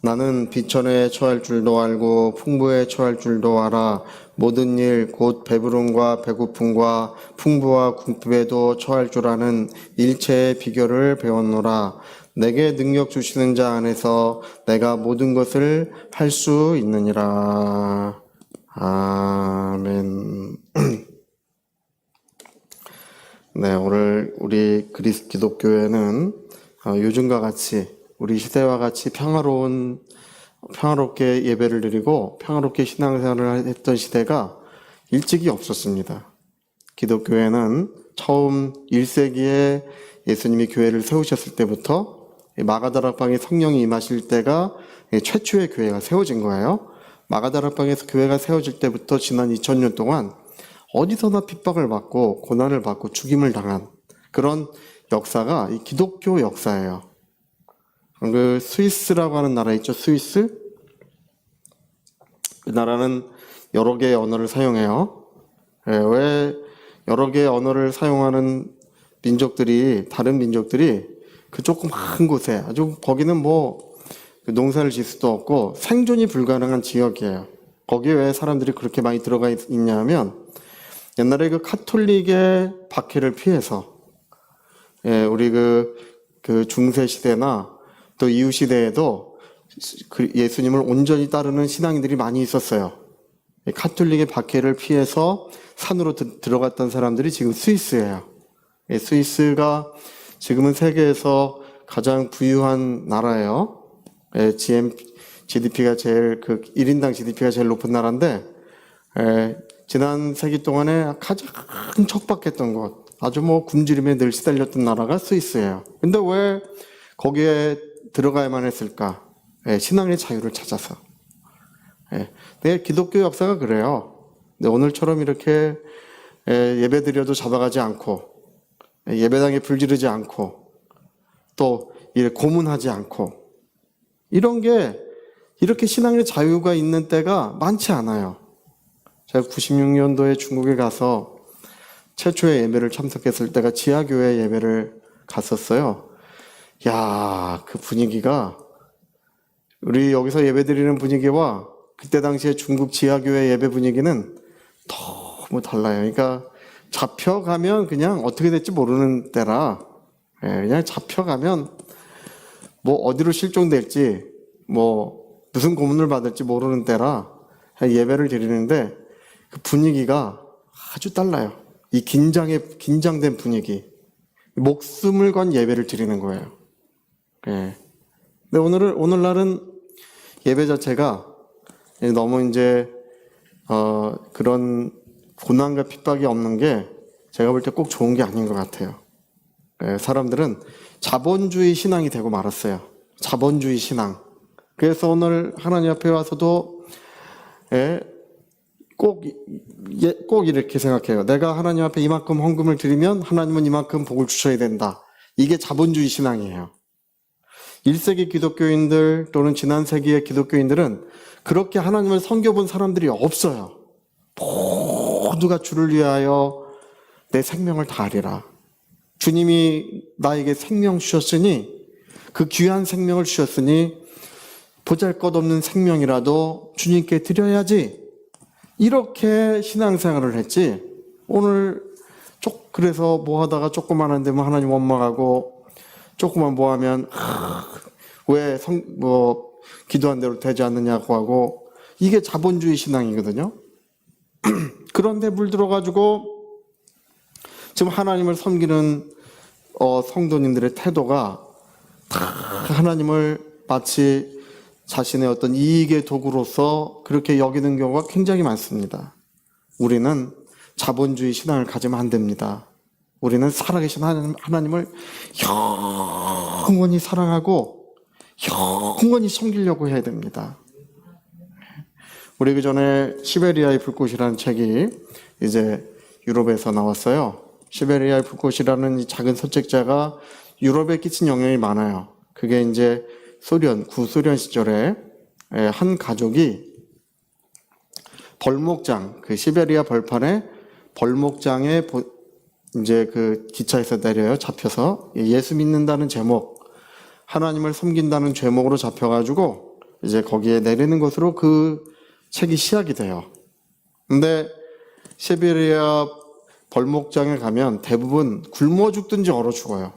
나는 비천에 처할 줄도 알고 풍부에 처할 줄도 알아. 모든 일 곧 배부름과 배고픔과 풍부와 궁핍에도 처할 줄 아는 일체의 비결을 배웠노라. 내게 능력 주시는 자 안에서 내가 모든 것을 할 수 있느니라. 아멘. 네 오늘 우리 그리스 기독교회는 어, 요즘과 같이 우리 시대와 같이 평화로운 평화롭게 예배를 드리고 평화롭게 신앙생활을 했던 시대가 일찍이 없었습니다. 기독교회는 처음 1세기에 예수님이 교회를 세우셨을 때부터 마가다락방에 성령이 임하실 때가 최초의 교회가 세워진 거예요. 마가다락방에서 교회가 세워질 때부터 지난 2000년 동안 어디서나 핍박을 받고 고난을 받고 죽임을 당한 그런 역사가 이 기독교 역사예요. 그 스위스라고 하는 나라 있죠, 스위스? 그 나라는 여러 개의 언어를 사용해요. 예, 왜 여러 개의 언어를 사용하는 민족들이 다른 민족들이 그 조그만 곳에 아주 거기는 뭐그 농사를 질 수도 없고 생존이 불가능한 지역이에요. 거기에 왜 사람들이 그렇게 많이 들어가 있- 있냐면 옛날에 그 카톨릭의 박해를 피해서 예, 우리 그, 그 중세 시대나 또 이후 시대에도 그 예수님을 온전히 따르는 신앙인들이 많이 있었어요. 이 카톨릭의 박해를 피해서 산으로 드- 들어갔던 사람들이 지금 스위스예요. 예, 스위스가 지금은 세계에서 가장 부유한 나라예요. 예, GM, GDP가 제일 그 1인당 GDP가 제일 높은 나라인데 예, 지난 세기 동안에 가장 척박했던 것, 아주 뭐 굶주림에 늘 시달렸던 나라가 스위스예요. 근데 왜 거기에 들어가야만 했을까? 예, 신앙의 자유를 찾아서. 예, 네, 기독교 역사가 그래요. 근데 오늘처럼 이렇게 예, 예배 드려도 잡아가지 않고 예, 예배당에 불지르지 않고 또 고문하지 않고 이런 게 이렇게 신앙의 자유가 있는 때가 많지 않아요. 제가 96년도에 중국에 가서 최초의 예배를 참석했을 때가 지하교회 예배를 갔었어요. 야, 그 분위기가 우리 여기서 예배 드리는 분위기와 그때 당시에 중국 지하교회 예배 분위기는 너무 달라요. 그러니까 잡혀가면 그냥 어떻게 될지 모르는 때라 예, 그냥 잡혀가면 뭐 어디로 실종될지 뭐 무슨 고문을 받을지 모르는 때라 예배를 드리는데 그 분위기가 아주 달라요. 이 긴장의 긴장된 분위기, 목숨을 건 예배를 드리는 거예요. 예. 근데 오늘은 오늘날은 예배 자체가 너무 이제 어, 그런 고난과 핍박이 없는 게 제가 볼 때 꼭 좋은 게 아닌 것 같아요. 예, 사람들은 자본주의 신앙이 되고 말았어요. 자본주의 신앙. 그래서 오늘 하나님 앞에 와서도 예, 꼭, 예, 꼭 이렇게 생각해요. 내가 하나님 앞에 이만큼 헌금을 드리면 하나님은 이만큼 복을 주셔야 된다. 이게 자본주의 신앙이에요. 1세기 기독교인들 또는 지난 세기의 기독교인들은 그렇게 하나님을 섬겨본 사람들이 없어요. 모두가 주를 위하여 내 생명을 다하리라. 주님이 나에게 생명 주셨으니 그 귀한 생명을 주셨으니 보잘 것 없는 생명이라도 주님께 드려야지. 이렇게 신앙생활을 했지. 오늘 쪽 그래서 뭐 하다가 조그만 데면 하나님 원망하고 조그만 뭐 하면 왜 성 뭐 기도한 대로 되지 않느냐고 하고 이게 자본주의 신앙이거든요. 그런데 물들어 가지고 지금 하나님을 섬기는 어, 성도님들의 태도가 다 하나님을 마치 자신의 어떤 이익의 도구로서 그렇게 여기는 경우가 굉장히 많습니다. 우리는 자본주의 신앙을 가지면 안 됩니다. 우리는 살아계신 하나님, 하나님 을 영원히 사랑하고 영원히 섬기려고 해야 됩니다. 우리 그 전에 시베리아의 불꽃이라는 책이 이제 유럽에서 나왔어요. 시베리아의 불꽃이라는 이 작은 서책자가 유럽에 끼친 영향이 많아요. 그게 이제 소련, 구소련 시절에 예, 한 가족이 벌목장, 그 시베리아 벌판에 벌목장에 보- 이제 그 기차에서 내려요. 잡혀서 예수 믿는다는 제목, 하나님을 섬긴다는 제목으로 잡혀가지고 이제 거기에 내리는 것으로 그 책이 시작이 돼요. 근데 시베리아 벌목장에 가면 대부분 굶어 죽든지 얼어 죽어요.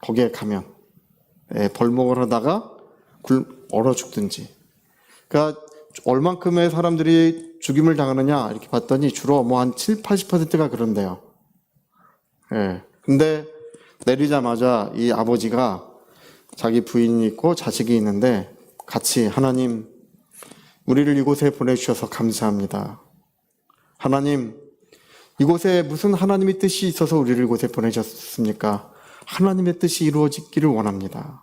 거기에 가면 예, 벌목을 하다가 굴, 얼어 죽든지. 그러니까 얼만큼의 사람들이 죽임을 당하느냐 이렇게 봤더니 주로 뭐 한 7, 80%가 그런데요. 예. 근데 내리자마자 이 아버지가 자기 부인이 있고 자식이 있는데 같이 하나님 우리를 이곳에 보내주셔서 감사합니다. 하나님 이곳에 무슨 하나님의 뜻이 있어서 우리를 이곳에 보내셨습니까? 하나님의 뜻이 이루어지기를 원합니다.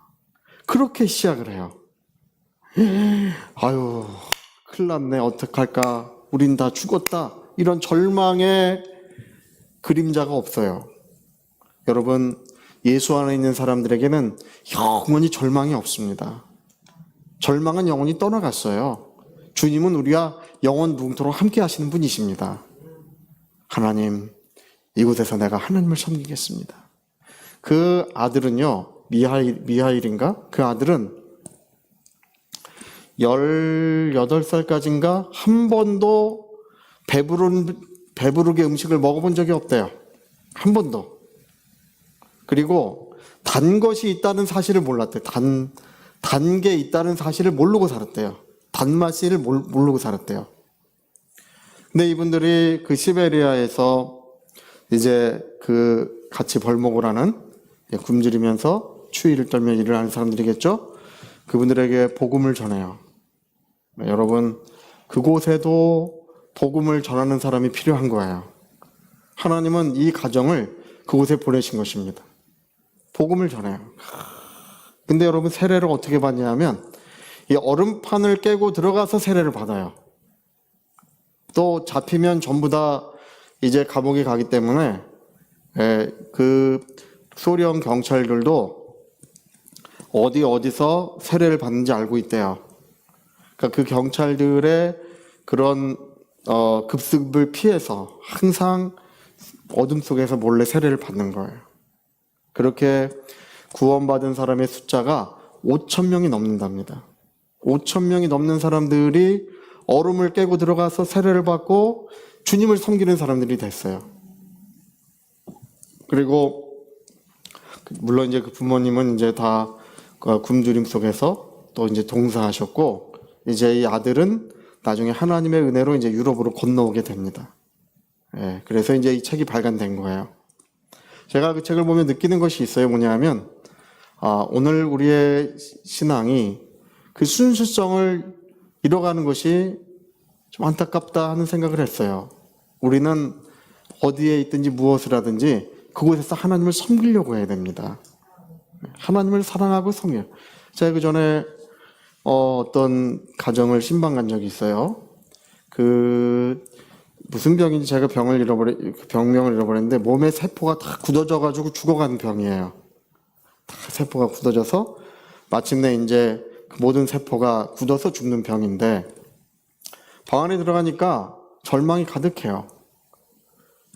그렇게 시작을 해요. 아유, 큰일 났네. 어떡할까. 우린 다 죽었다. 이런 절망의 그림자가 없어요. 여러분, 예수 안에 있는 사람들에게는 영원히 절망이 없습니다. 절망은 영원히 떠나갔어요. 주님은 우리와 영원 무궁토록 함께 하시는 분이십니다. 하나님, 이곳에서 내가 하나님을 섬기겠습니다. 그 아들은요, 미하일, 미하일인가? 그 아들은 18살까지인가 한 번도 배부른, 배부르게 음식을 먹어본 적이 없대요. 한 번도. 그리고 단 것이 있다는 사실을 몰랐대요. 단, 단 게 있다는 사실을 모르고 살았대요. 단맛을 몰- 모르고 살았대요. 근데 이분들이 그 시베리아에서 이제 그 같이 벌목을 하는 예, 굶주리면서 추위를 떨며 일을 하는 사람들이겠죠? 그분들에게 복음을 전해요. 네, 여러분, 그곳에도 복음을 전하는 사람이 필요한 거예요. 하나님은 이 가정을 그곳에 보내신 것입니다. 복음을 전해요. 근데 여러분, 세례를 어떻게 받냐 하면, 이 얼음판을 깨고 들어가서 세례를 받아요. 또 잡히면 전부 다 이제 감옥에 가기 때문에, 예, 그 소련 경찰들도 어디 어디서 세례를 받는지 알고 있대요. 그러니까 그 경찰들의 그런 어, 급습을 피해서 항상 어둠 속에서 몰래 세례를 받는 거예요. 그렇게 구원받은 사람의 숫자가 5천 명이 넘는답니다. 5천 명이 넘는 사람들이 얼음을 깨고 들어가서 세례를 받고 주님을 섬기는 사람들이 됐어요. 그리고 물론 이제 그 부모님은 이제 다그 굶주림 속에서 또 이제 동사하셨고 이제 이 아들은 나중에 하나님의 은혜로 이제 유럽으로 건너오게 됩니다. 예, 그래서 이제 이 책이 발간된 거예요. 제가 그 책을 보면 느끼는 것이 있어요. 뭐냐면 아, 오늘 우리의 신앙이 그 순수성을 잃어가는 것이 좀 안타깝다 하는 생각을 했어요. 우리는 어디에 있든지 무엇을 하든지 그곳에서 하나님을 섬기려고 해야 됩니다. 하나님을 사랑하고 섬겨. 제가 그 전에 어, 어떤 가정을 신방 간 적이 있어요. 그 무슨 병인지 제가 병을 잃어버리 그 병명을 잃어버렸는데 몸에 세포가 다 굳어져 가지고 죽어가는 병이에요. 다 세포가 굳어져서 마침내 이제 그 모든 세포가 굳어서 죽는 병인데 방 안에 들어가니까 절망이 가득해요.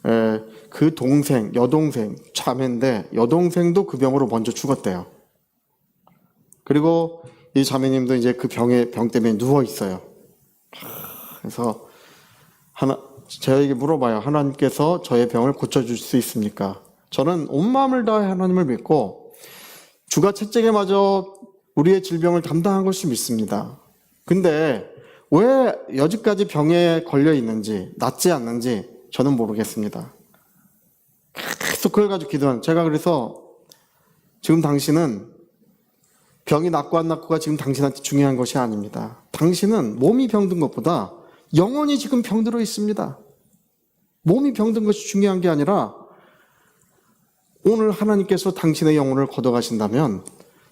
에, 그 동생, 여동생, 자매인데 여동생도 그 병으로 먼저 죽었대요. 그리고 이 자매님도 이제 그 병에 병 때문에 누워 있어요. 그래서 하나 저에게 물어봐요. 하나님께서 저의 병을 고쳐줄 수 있습니까? 저는 온 마음을 다해 하나님을 믿고 주가 채찍에 맞아 우리의 질병을 담당한 것을 믿습니다. 근데 왜 여지까지 병에 걸려 있는지 낫지 않는지 저는 모르겠습니다. 계속 그걸 가지고 기도한 제가 그래서 지금 당신은 병이 낫고 안 낫고가 지금 당신한테 중요한 것이 아닙니다. 당신은 몸이 병든 것보다 영혼이 지금 병들어 있습니다. 몸이 병든 것이 중요한 게 아니라 오늘 하나님께서 당신의 영혼을 걷어가신다면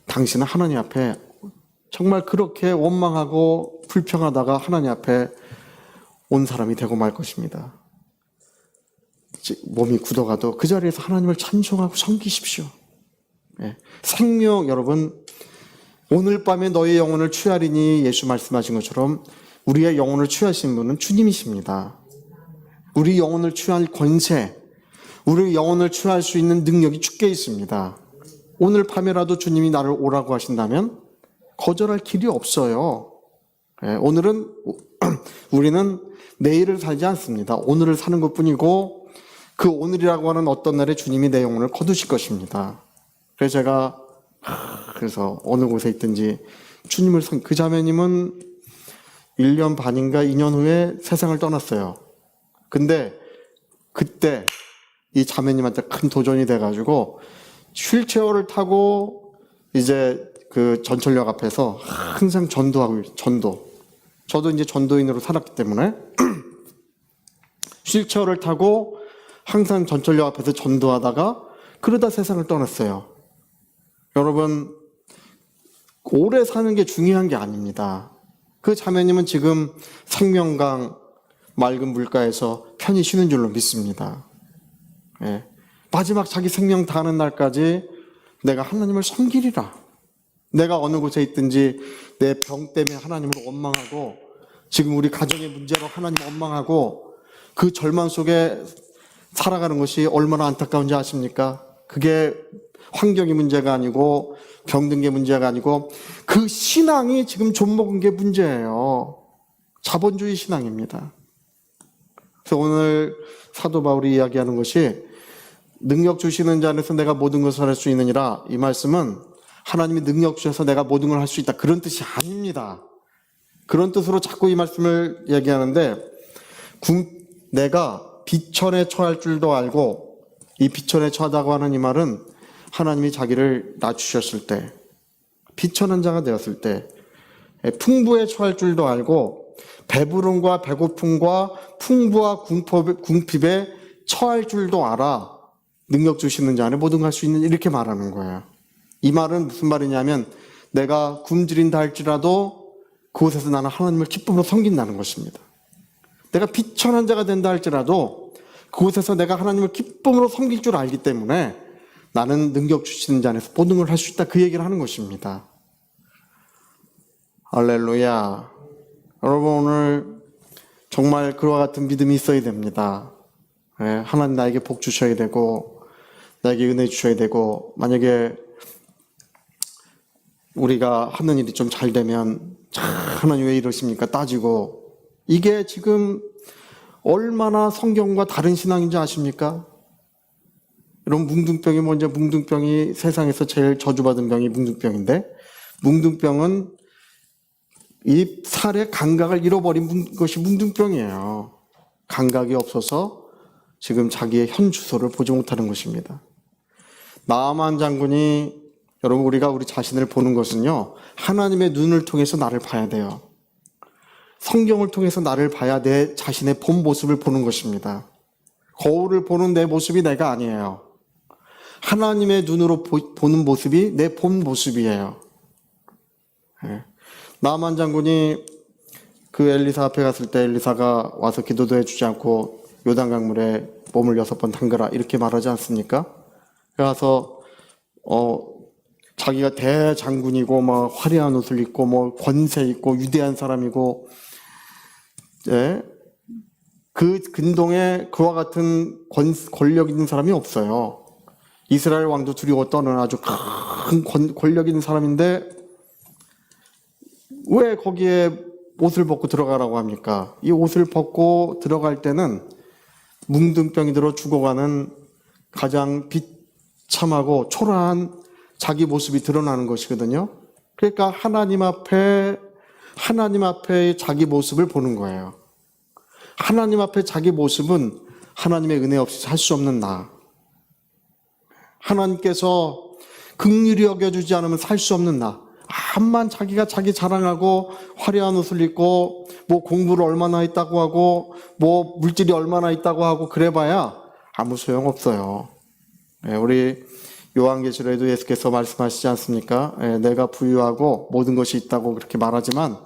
당신은 하나님 앞에 정말 그렇게 원망하고 불평하다가 하나님 앞에 온 사람이 되고 말 것입니다. 몸이 굳어가도 그 자리에서 하나님을 찬송하고 섬기십시오. 예. 생명 여러분 오늘 밤에 너의 영혼을 취하리니 예수 말씀하신 것처럼 우리의 영혼을 취하신 분은 주님이십니다. 우리 영혼을 취할 권세, 우리 영혼을 취할 수 있는 능력이 주께 있습니다. 오늘 밤에라도 주님이 나를 오라고 하신다면 거절할 길이 없어요. 예, 오늘은 우리는 내일을 살지 않습니다. 오늘을 사는 것 뿐이고 그 오늘이라고 하는 어떤 날에 주님이 내 영혼을 거두실 것입니다. 그래서 제가 하, 그래서 어느 곳에 있든지 주님을 선, 그 자매님은 1년 반인가 2년 후에 세상을 떠났어요. 근데 그때 이 자매님한테 큰 도전이 돼가지고 휠체어를 타고 이제 그 전철역 앞에서 항상 전도하고 전도. 저도 이제 전도인으로 살았기 때문에 휠체어를 타고 항상 전철역 앞에서 전도하다가 그러다 세상을 떠났어요. 여러분 오래 사는 게 중요한 게 아닙니다. 그 자매님은 지금 생명강 맑은 물가에서 편히 쉬는 줄로 믿습니다. 예. 마지막 자기 생명 다하는 날까지 내가 하나님을 섬기리라. 내가 어느 곳에 있든지 내 병 때문에 하나님을 원망하고 지금 우리 가정의 문제로 하나님 원망하고 그 절망 속에 살아가는 것이 얼마나 안타까운지 아십니까? 그게 환경이 문제가 아니고 병든 게 문제가 아니고 그 신앙이 지금 좀먹은 게 문제예요. 자본주의 신앙입니다. 그래서 오늘 사도 바울이 이야기하는 것이 능력 주시는 자 안에서 내가 모든 것을 할 수 있느니라 이 말씀은 하나님이 능력 주셔서 내가 모든 걸 할 수 있다 그런 뜻이 아닙니다. 그런 뜻으로 자꾸 이 말씀을 얘기하는데 군- 내가 비천에 처할 줄도 알고 이 비천에 처하다고 하는 이 말은 하나님이 자기를 낮추셨을 때 비천한 자가 되었을 때 예, 풍부에 처할 줄도 알고 배부름과 배고픔과 풍부와 궁핍- 궁핍에 처할 줄도 알아 능력 주시는 자 안에 모든 걸할수 있는 이렇게 말하는 거예요. 이 말은 무슨 말이냐면 내가 굶주린다 할지라도 그곳에서 나는 하나님을 기쁨으로 섬긴다는 것입니다. 내가 비천한 자가 된다 할지라도 그곳에서 내가 하나님을 기쁨으로 섬길 줄 알기 때문에 나는 능력 주시는 자 안에서 모든 걸 할 수 있다 그 얘기를 하는 것입니다. 할렐루야. 여러분 오늘 정말 그와 같은 믿음이 있어야 됩니다. 예, 하나님 나에게 복 주셔야 되고 나에게 은혜 주셔야 되고 만약에 우리가 하는 일이 좀 잘 되면 참 하나님 왜 이러십니까 따지고 이게 지금 얼마나 성경과 다른 신앙인지 아십니까? 여러분 뭉둥병이 먼저 뭉둥병이 세상에서 제일 저주받은 병이 뭉둥병인데 뭉둥병은 이 살의 감각을 잃어버린 뭉- 것이 뭉둥병이에요. 감각이 없어서 지금 자기의 현 주소를 보지 못하는 것입니다. 나아만 장군이 여러분 우리가 우리 자신을 보는 것은요 하나님의 눈을 통해서 나를 봐야 돼요. 성경을 통해서 나를 봐야 내 자신의 본 모습을 보는 것입니다. 거울을 보는 내 모습이 내가 아니에요. 하나님의 눈으로 보, 는 모습이 내 본 모습이에요. 예. 나만 장군이 그 엘리사 앞에 갔을 때 엘리사가 와서 기도도 해주지 않고 요단 강물에 몸을 여섯 번 담그라 이렇게 말하지 않습니까? 가서 어 자기가 대장군이고 뭐 화려한 옷을 입고 뭐 권세 있고 위대한 사람이고 예. 그 근동에 그와 같은 권, 권력 있는 사람이 없어요. 이스라엘 왕도 두려웠던 아주 큰 권- 권력 있는 사람인데 왜 거기에 옷을 벗고 들어가라고 합니까? 이 옷을 벗고 들어갈 때는 뭉둥병이 들어 죽어가는 가장 비참하고 초라한 자기 모습이 드러나는 것이거든요. 그러니까 하나님 앞에 하나님 앞에 자기 모습을 보는 거예요. 하나님 앞에 자기 모습은 하나님의 은혜 없이 살 수 없는 나. 하나님께서 극률이 여겨주지 않으면 살 수 없는 나. 암만 자기가 자기 자랑하고 화려한 옷을 입고 뭐 공부를 얼마나 했다고 하고 뭐 물질이 얼마나 있다고 하고 그래봐야 아무 소용 없어요. 예, 우리 요한계시록에도 예수께서 말씀하시지 않습니까? 예, 내가 부유하고 모든 것이 있다고 그렇게 말하지만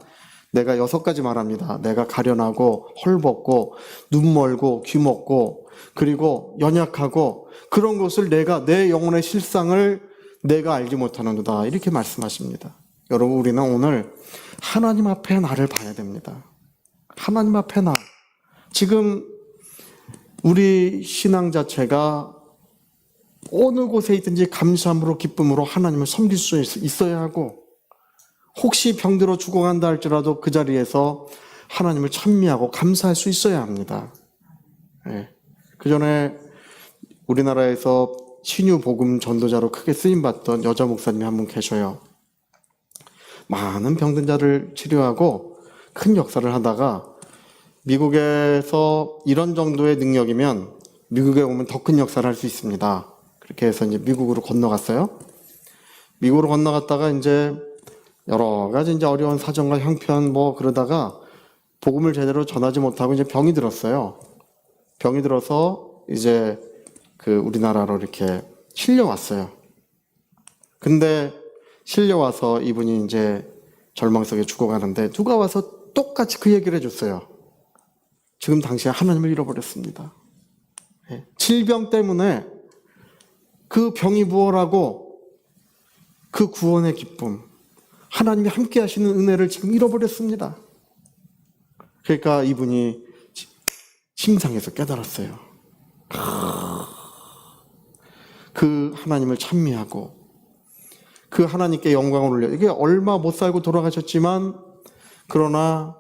내가 여섯 가지 말합니다. 내가 가련하고 헐벗고 눈 멀고 귀 먹고 그리고 연약하고 그런 것을 내가 내 영혼의 실상을 내가 알지 못하는도다 이렇게 말씀하십니다. 여러분 우리는 오늘 하나님 앞에 나를 봐야 됩니다. 하나님 앞에 나 지금 우리 신앙 자체가 어느 곳에 있든지 감사함으로 기쁨으로 하나님을 섬길 수 있- 있어야 하고 혹시 병들어 죽어간다 할지라도 그 자리에서 하나님을 찬미하고 감사할 수 있어야 합니다. 예. 그 전에 우리나라에서 신유 복음 전도자로 크게 쓰임 받던 여자 목사님이 한 분 계셔요. 많은 병든 자를 치료하고 큰 역사를 하다가 미국에서 이런 정도의 능력이면 미국에 오면 더 큰 역사를 할 수 있습니다. 그렇게 해서 이제 미국으로 건너갔어요. 미국으로 건너갔다가 이제 여러 가지 이제 어려운 사정과 형편 뭐 그러다가 복음을 제대로 전하지 못하고 이제 병이 들었어요. 병이 들어서 이제 그 우리나라로 이렇게 실려왔어요. 근데 실려와서 이분이 이제 절망 속에 죽어가는데 누가 와서 똑같이 그 얘기를 해줬어요. 지금 당시에 하나님을 잃어버렸습니다. 예. 질병 때문에 그 병이 부어라고 그 구원의 기쁨, 하나님이 함께 하시는 은혜를 지금 잃어버렸습니다. 그러니까 이분이 지- 침상에서 깨달았어요. 그 하나님을 찬미하고 그 하나님께 영광을 올려. 이게 얼마 못 살고 돌아가셨지만 그러나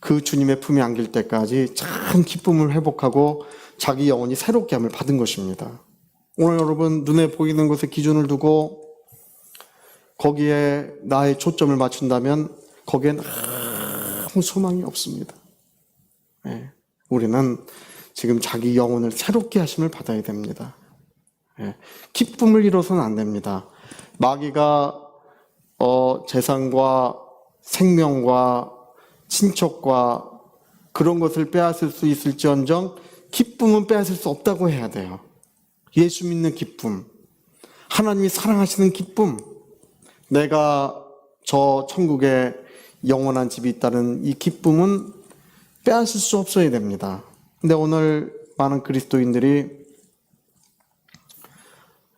그 주님의 품에 안길 때까지 참 기쁨을 회복하고 자기 영혼이 새롭게 함을 받은 것입니다. 오늘 여러분 눈에 보이는 것에 기준을 두고 거기에 나의 초점을 맞춘다면 거기엔 아무 소망이 없습니다. 예, 우리는 지금 자기 영혼을 새롭게 하심을 받아야 됩니다. 예, 기쁨을 잃어서는 안 됩니다. 마귀가 어, 재산과 생명과 친척과 그런 것을 빼앗을 수 있을지언정 기쁨은 빼앗을 수 없다고 해야 돼요. 예수 믿는 기쁨, 하나님이 사랑하시는 기쁨, 내가 저 천국에 영원한 집이 있다는 이 기쁨은 빼앗을 수 없어야 됩니다. 근데 오늘 많은 그리스도인들이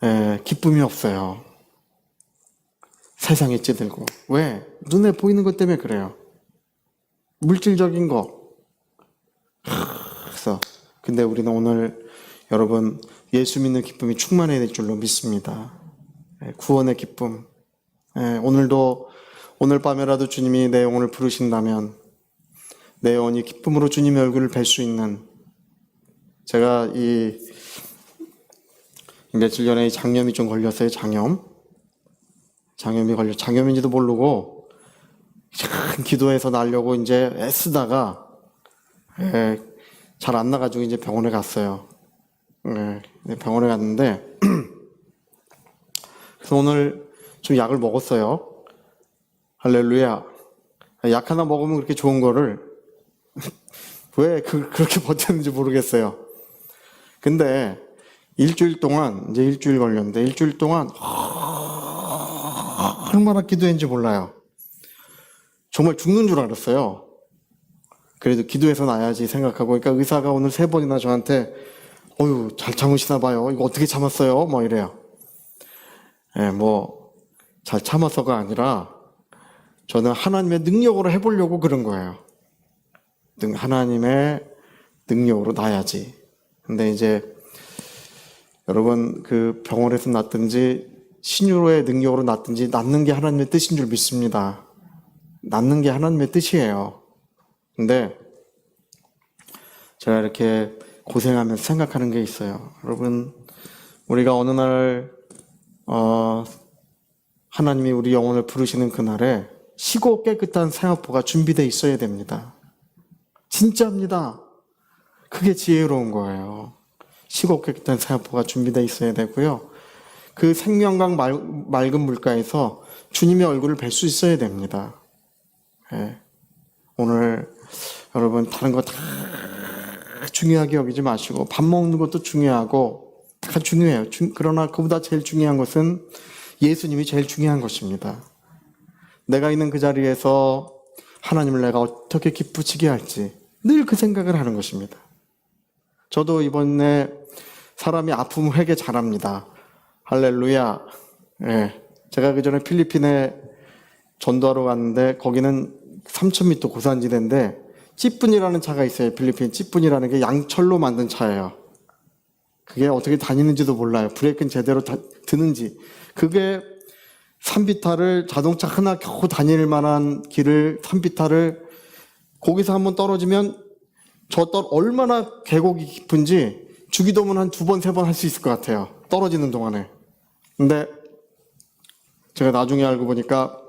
에, 기쁨이 없어요. 세상에 찌들고. 왜? 눈에 보이는 것 때문에 그래요. 물질적인 거. 그래서, 근데 우리는 오늘 여러분 예수 믿는 기쁨이 충만해야 될 줄로 믿습니다. 예, 구원의 기쁨. 예, 오늘도 오늘 밤에라도 주님이 내 영혼을 부르신다면 내 영혼이 기쁨으로 주님의 얼굴을 뵐 수 있는 제가 이 며칠 전에 이 장염이 좀 걸렸어요. 장염. 장염이 걸려 장염인지도 모르고 참 기도해서 나려고 이제 애쓰다가 예, 잘 안 나가지고 이제 병원에 갔어요. 예, 병원에 갔는데 그래서 오늘 좀 약을 먹었어요. 할렐루야. 약 하나 먹으면 그렇게 좋은 거를 왜 그, 그렇게 버텼는지 모르겠어요. 근데 일주일 동안 이제 일주일 걸렸는데 일주일 동안 얼마나 기도했는지 몰라요. 정말 죽는 줄 알았어요. 그래도 기도해서 나야지 생각하고 그러니까 의사가 오늘 세 번이나 저한테 어유 잘 참으시나 봐요. 이거 어떻게 참았어요? 뭐 이래요. 예, 뭐잘 참아서가 아니라 저는 하나님의 능력으로 해보려고 그런 거예요. 능 하나님의 능력으로 나야지. 근데 이제 여러분 그 병원에서 났든지 신유로의 능력으로 났든지 낫는 게 하나님의 뜻인 줄 믿습니다. 낫는 게 하나님의 뜻이에요. 근데 제가 이렇게 고생하면서 생각하는 게 있어요. 여러분 우리가 어느 날 어, 하나님이 우리 영혼을 부르시는 그날에 시고 깨끗한 생업포가 준비되어 있어야 됩니다. 진짜입니다. 그게 지혜로운 거예요. 깨끗한 생업포가 준비되어 있어야 되고요. 그 생명강 말, 맑은 물가에서 주님의 얼굴을 뵐 수 있어야 됩니다. 예. 오늘 여러분 다른 거 다 중요하게 여기지 마시고 밥 먹는 것도 중요하고 다 중요해요. 중- 그러나 그보다 제일 중요한 것은 예수님이 제일 중요한 것입니다. 내가 있는 그 자리에서 하나님을 내가 어떻게 기쁘시게 할지 늘 그 생각을 하는 것입니다. 저도 이번에 사람이 아픔 회개 잘합니다. 할렐루야. 예. 제가 그 전에 필리핀에 전도하러 갔는데 거기는 3,000m 고산지대인데 찌뿐이라는 차가 있어요. 필리핀 찌뿐이라는 게 양철로 만든 차예요. 그게 어떻게 다니는지도 몰라요. 브레이크는 제대로 다, 드는지. 그게 산비탈을 자동차 하나 겨우 다닐 만한 길을 산비탈을 거기서 한번 떨어지면 저 떨 얼마나 계곡이 깊은지 주기도문 한 두 번 세 번 할 수 있을 것 같아요. 떨어지는 동안에. 근데 제가 나중에 알고 보니까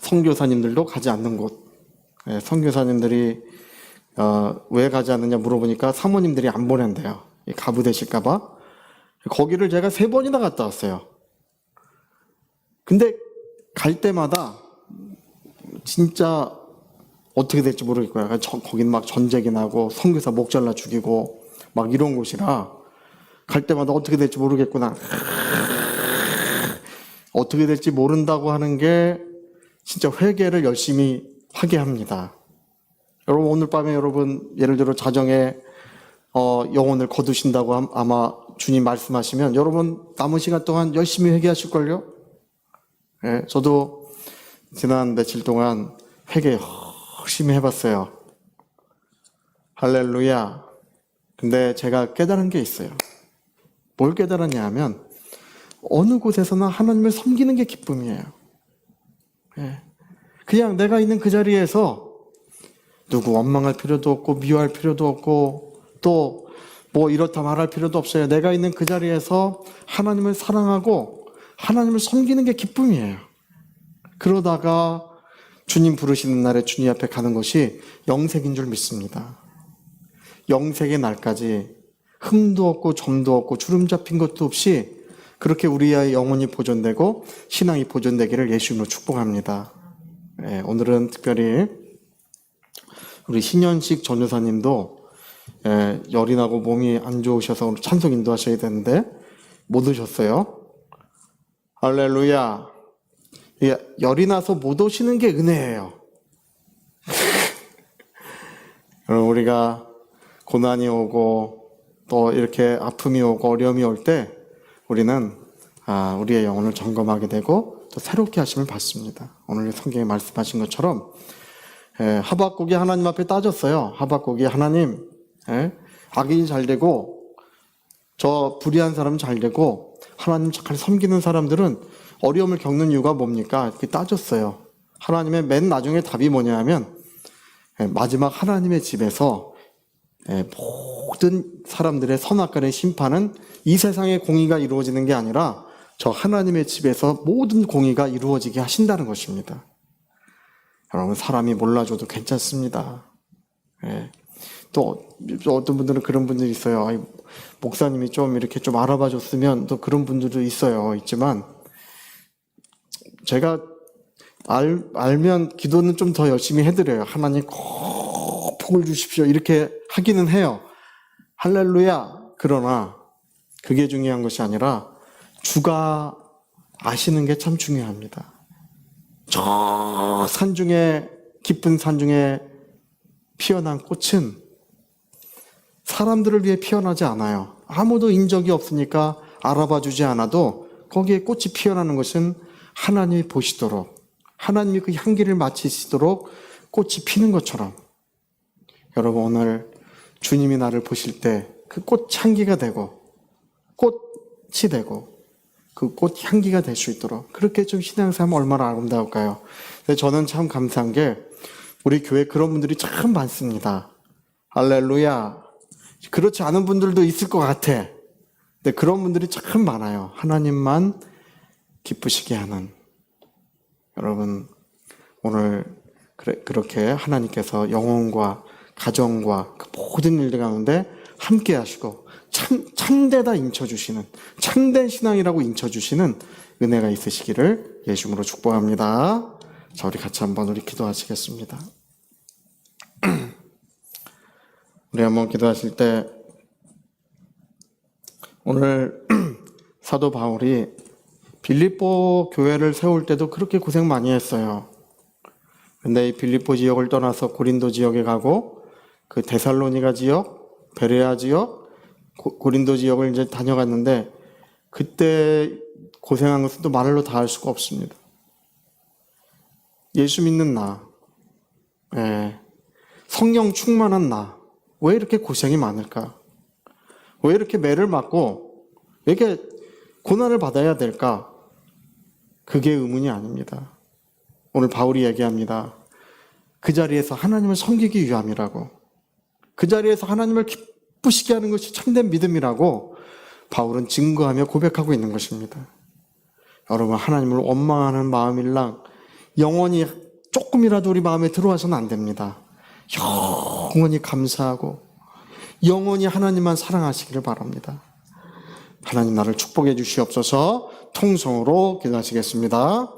선교사님들도 가지 않는 곳. 예, 선교사님들이 어, 왜 가지 않느냐 물어보니까 사모님들이 안 보낸대요. 이 가부되실까봐. 거기를 제가 세 번이나 갔다 왔어요. 근데 갈 때마다 진짜 어떻게 될지 모르겠고요. 그러니까 저- 거기는 막 전쟁이 나고 선교사 목 잘라 죽이고 막 이런 곳이라 갈 때마다 어떻게 될지 모르겠구나. 어떻게 될지 모른다고 하는 게 진짜 회개를 열심히 하게 합니다. 여러분 오늘 밤에 여러분 예를 들어 자정에 어, 영혼을 거두신다고 함- 아마 주님 말씀하시면 여러분 남은 시간 동안 열심히 회개하실걸요? 예, 저도 지난 며칠 동안 회개 열심히 해봤어요. 할렐루야. 근데 제가 깨달은 게 있어요. 뭘 깨달았냐 하면 어느 곳에서나 하나님을 섬기는 게 기쁨이에요. 예. 그냥 내가 있는 그 자리에서 누구 원망할 필요도 없고 미워할 필요도 없고 또 뭐 이렇다 말할 필요도 없어요. 내가 있는 그 자리에서 하나님을 사랑하고 하나님을 섬기는 게 기쁨이에요. 그러다가 주님 부르시는 날에 주님 앞에 가는 것이 영생인 줄 믿습니다. 영생의 날까지 흠도 없고 점도 없고 주름 잡힌 것도 없이 그렇게 우리의 영혼이 보존되고 신앙이 보존되기를 예수님으로 축복합니다. 예, 오늘은 특별히 우리 신현식 전유사님도 예, 열이 나고 몸이 안 좋으셔서 오늘 찬송 인도하셔야 되는데 못 오셨어요. 할렐루야. 예, 열이 나서 못 오시는 게 은혜예요. 여러분 우리가 고난이 오고 또 이렇게 아픔이 오고 어려움이 올 때 우리는 아, 우리의 영혼을 점검하게 되고 또 새롭게 하심을 받습니다. 오늘 성경에 말씀하신 것처럼 예, 하박국이 하나님 앞에 따졌어요. 하박국이 하나님 예, 악인이 잘 되고 저 불의한 사람은 잘 되고 하나님 잘 섬기는 사람들은 어려움을 겪는 이유가 뭡니까? 이렇게 따졌어요. 하나님의 맨 나중에 답이 뭐냐 하면 예, 마지막 하나님의 집에서 예, 모든 사람들의 선악간의 심판은 이 세상의 공의가 이루어지는 게 아니라 저 하나님의 집에서 모든 공의가 이루어지게 하신다는 것입니다. 여러분 사람이 몰라줘도 괜찮습니다. 예. 또 어떤 분들은 그런 분들이 있어요. 목사님이 좀 이렇게 좀 알아봐 줬으면 또 그런 분들도 있어요. 있지만 제가 알, 알면 기도는 좀 더 열심히 해드려요. 하나님 꼭 복을 주십시오. 이렇게 하기는 해요. 할렐루야. 그러나 그게 중요한 것이 아니라 주가 아시는 게 참 중요합니다. 저 산 중에 깊은 산 중에 피어난 꽃은 사람들을 위해 피어나지 않아요. 아무도 인적이 없으니까 알아봐 주지 않아도 거기에 꽃이 피어나는 것은 하나님이 보시도록 하나님이 그 향기를 맡으시도록 꽃이 피는 것처럼 여러분 오늘 주님이 나를 보실 때 그 꽃 향기가 되고 꽃이 되고 그 꽃 향기가 될 수 있도록 그렇게 좀 신앙생활 얼마나 아름다울까요? 저는 참 감사한 게 우리 교회 그런 분들이 참 많습니다. 할렐루야. 그렇지 않은 분들도 있을 것 같아. 근데 그런 분들이 참 많아요. 하나님만 기쁘시게 하는. 여러분, 오늘 그렇게 하나님께서 영혼과 가정과 그 모든 일들 가운데 함께 하시고 참, 참되다 인쳐 주시는, 참된 신앙이라고 인쳐 주시는 은혜가 있으시기를 예수님으로 축복합니다. 자, 우리 같이 한번 우리 기도하시겠습니다. 우리 한번 기도하실 때 오늘 사도 바울이 빌립보 교회를 세울 때도 그렇게 고생 많이 했어요. 근데 이 빌립보 지역을 떠나서 고린도 지역에 가고 그 데살로니가 지역, 베레아 지역, 고, 고린도 지역을 이제 다녀갔는데 그때 고생한 것은 또 말로 다 할 수가 없습니다. 예수 믿는 나, 예, 성령 충만한 나, 왜 이렇게 고생이 많을까? 왜 이렇게 매를 맞고, 왜 이렇게 고난을 받아야 될까? 그게 의문이 아닙니다. 오늘 바울이 얘기합니다. 그 자리에서 하나님을 섬기기 위함이라고. 그 자리에서 하나님을 기쁘시게 하는 것이 참된 믿음이라고 바울은 증거하며 고백하고 있는 것입니다. 여러분, 하나님을 원망하는 마음일랑 영원히 조금이라도 우리 마음에 들어와서는 안 됩니다. 영원히 감사하고 영원히 하나님만 사랑하시기를 바랍니다. 하나님 나를 축복해 주시옵소서 통성으로 기도하시겠습니다.